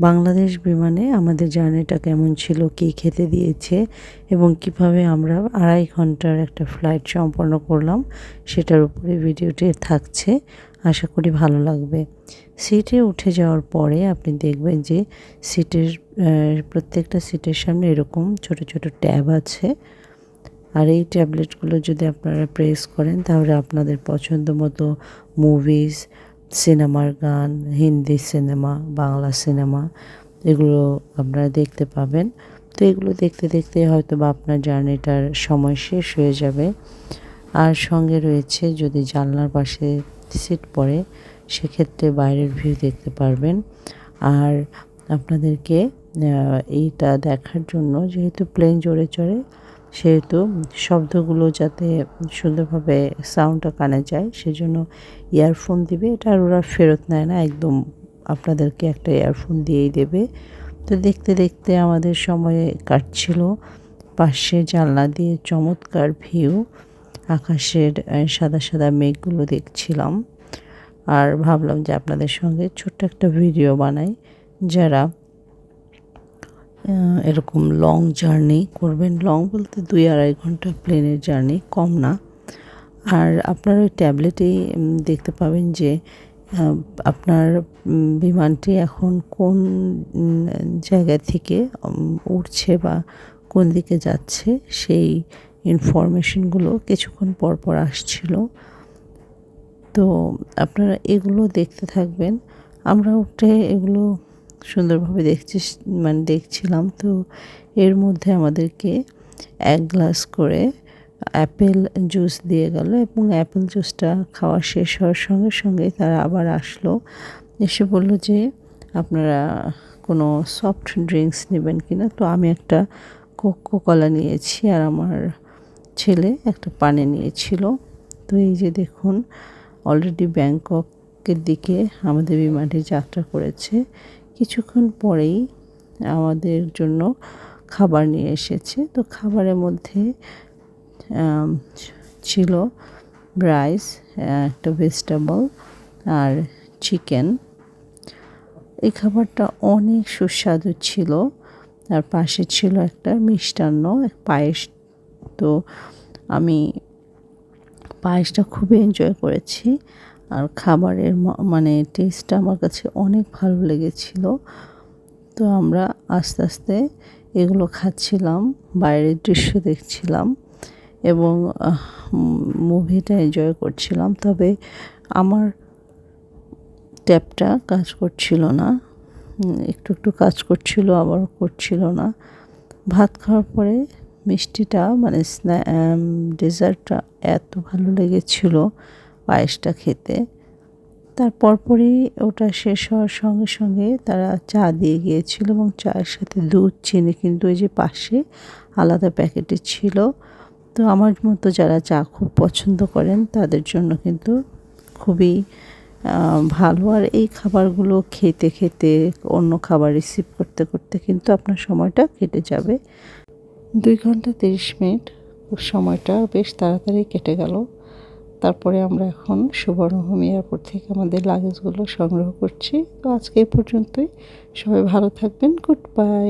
বাংলাদেশ বিমানে আমাদের জার্নিটা কেমন ছিল, কী খেতে দিয়েছে এবং কীভাবে আমরা আড়াই ঘণ্টার একটা ফ্লাইট সম্পন্ন করলাম সেটার উপরে ভিডিওটি থাকছে। আশা করি ভালো লাগবে। সিটে উঠে যাওয়ার পরে আপনি দেখবেন যে সিটের প্রত্যেকটা সিটের সামনে এরকম ছোট ছোট ট্যাব আছে। আর এই ট্যাবলেটগুলো যদি আপনারা প্রেস করেন তাহলে আপনাদের পছন্দ মতো মুভিজ সিনেমার গান, হিন্দি সিনেমা, বাংলা সিনেমা, এগুলো আপনারা দেখতে পাবেন। তো এগুলো দেখতে দেখতে হয়তো বা আপনার জার্নিটার সময় শেষ হয়ে যাবে। আর সঙ্গে রয়েছে যদি জানলার পাশে সিট পড়ে, সেক্ষেত্রে বাইরের ভিউ দেখতে পারবেন। আর আপনাদেরকে এইটা দেখার জন্য যেহেতু প্লেন জোরে চড়ে সেহেতু শব্দগুলো যাতে সুন্দরভাবে সাউন্ডটা কানে যায়, সেজন্য ইয়ারফোন দিবে। এটা আর ওরা ফেরত নেয় না, একদম আপনাদেরকে একটা ইয়ারফোন দিয়েই দেবে। তো দেখতে দেখতে আমাদের সময় কাটছিল। পাশে জানলা দিয়ে চমৎকার ভিউ আকাশের সাদা সাদা মেঘগুলো দেখছিলাম। আর ভাবলাম যে আপনাদের সঙ্গে ছোট্ট একটা ভিডিও বানাই, যারা এরকম লং জার্নি করবেন। লং বলতে দুই আড়াই ঘণ্টা প্লেনের জার্নি কম না। আর আপনার ওই ট্যাবলেটেই দেখতে পাবেন যে আপনার বিমানটি এখন কোন জায়গা থেকে উঠছে বা কোন দিকে যাচ্ছে, সেই ইনফরমেশনগুলো কিছুক্ষণ পর পর আসছিল। তো আপনারা এগুলো দেখতে থাকবেন। আমরা উঠে এগুলো সুন্দরভাবে দেখছি মানে দেখছিলাম। তো এর মধ্যে আমাদেরকে এক গ্লাস করে অ্যাপেল জুস দিয়ে গেল এবং অ্যাপেল জুসটা খাওয়া শেষ হওয়ার সঙ্গে সঙ্গে তারা আবার আসলো। এসে বলল যে, আপনারা কোনো সফট ড্রিঙ্কস নেবেন কি না তো আমি একটা কোকো কলা নিয়েছি আর আমার ছেলে একটা পানি নিয়েছিল। তো এই যে দেখুন অলরেডি ব্যাংককের দিকে আমাদের বিমানটি যাত্রা করেছে। কিছুক্ষণ পরেই আমাদের জন্য খাবার নিয়ে এসেছে। তো খাবারের মধ্যে ছিল রাইস একটা ভেজিটেবল আর চিকেন এই খাবারটা অনেক সুস্বাদু ছিল। আর পাশে ছিল একটা মিষ্টান্ন পায়েস। তো আমি পায়েসটা খুবই এনজয় করেছি। আর খাবারের মানে টেস্টটা আমার কাছে অনেক ভালো লেগেছিল। তো আমরা আস্তে আস্তে এগুলো খাচ্ছিলাম, বাইরের দৃশ্য দেখছিলাম এবং মুভিটা এনজয় করছিলাম। তবে আমার ট্যাপটা কাজ করছিল না। একটু একটু কাজ করছিল, আবার করছিল না। ভাত খাওয়ার পরে মিষ্টিটা মানে স্ন্যা ডেজার্টটা এত ভালো লেগেছিল। পায়েসটা খেতে। তার পরপরই ওটা শেষ হওয়ার সঙ্গে সঙ্গে তারা চা দিয়ে গিয়েছিল এবং চায়ের সাথে দুধ, চিনি কিন্তু ওই যে পাশে আলাদা প্যাকেটে ছিল। তো আমার মতো যারা চা খুব পছন্দ করেন, তাদের জন্য কিন্তু খুবই ভালো। আর এই খাবারগুলো খেতে খেতে, অন্য খাবার রিসিভ করতে করতে কিন্তু আপনার সময়টা কেটে যাবে। দুই ঘণ্টা তিরিশ মিনিট, সময়টা বেশ তাড়াতাড়ি কেটে গেল। তারপরে আমরা এখন সুবর্ণভূমি এয়ারপোর্ট থেকে আমাদের লাগেজগুলো সংগ্রহ করছি। তো আজকে এই পর্যন্তই। সবাই ভালো থাকবেন। Good bye